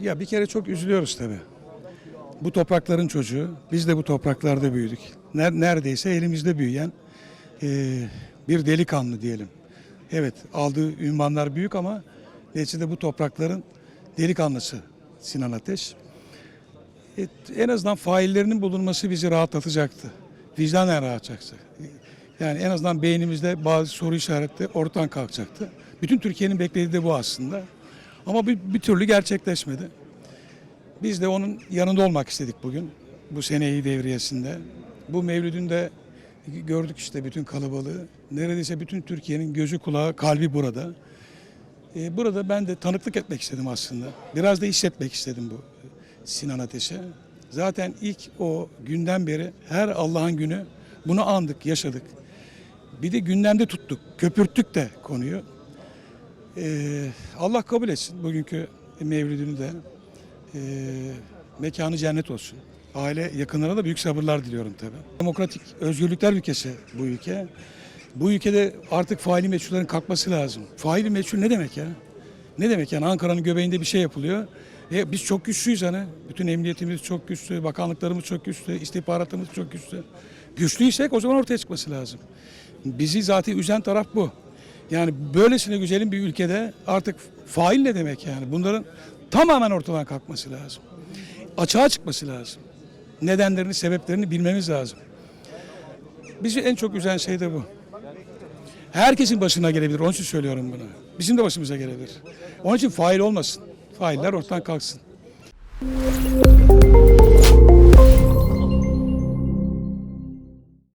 Ya bir kere çok üzülüyoruz tabii. Bu toprakların çocuğu, biz de bu topraklarda büyüdük. Ner- Neredeyse elimizde büyüyen eee, bir delikanlı diyelim. Evet aldığı ünvanlar büyük ama neticede bu toprakların delikanlısı Sinan Ateş. E, en azından faillerinin bulunması bizi rahatlatacaktı. Vicdanen rahatlatacaktı. Yani en azından beynimizde bazı soru işaretleri ortadan kalkacaktı. Bütün Türkiye'nin beklediği de bu aslında. Ama bir, bir türlü gerçekleşmedi. Biz de onun yanında olmak istedik bugün. Bu seneyi devriyesinde. Bu mevlüdün de gördük işte bütün kalabalığı. Neredeyse bütün Türkiye'nin gözü kulağı kalbi burada. Ee, burada ben de tanıklık etmek istedim aslında. Biraz da işletmek istedim bu Sinan Ateş'e. Zaten ilk o günden beri her Allah'ın günü bunu andık, yaşadık. Bir de gündemde tuttuk, köpürttük de konuyu. Ee, Allah kabul etsin bugünkü mevlidini de. Ee, mekanı cennet olsun. Aile yakınlarına da büyük sabırlar diliyorum tabii. Demokratik özgürlükler ülkesi bu ülke. Bu ülkede artık faili meçhullerin kalkması lazım. Faili meçhul ne demek ya? Ne demek yani Ankara'nın göbeğinde bir şey yapılıyor. E, biz çok güçlüyüz hani. Bütün emniyetimiz çok güçlü, bakanlıklarımız çok güçlü, istihbaratımız çok güçlü. Güçlüysek o zaman ortaya çıkması lazım. Bizi zaten üzen taraf bu. Yani böylesine güzelim bir ülkede artık fail ne demek yani? Bunların tamamen ortadan kalkması lazım. Açığa çıkması lazım. Nedenlerini, sebeplerini bilmemiz lazım. Bizi en çok üzen şey de bu. Herkesin başına gelebilir. Onun için söylüyorum bunu. Bizim de başımıza gelebilir. Onun için fail olmasın. Failler ortadan kalksın.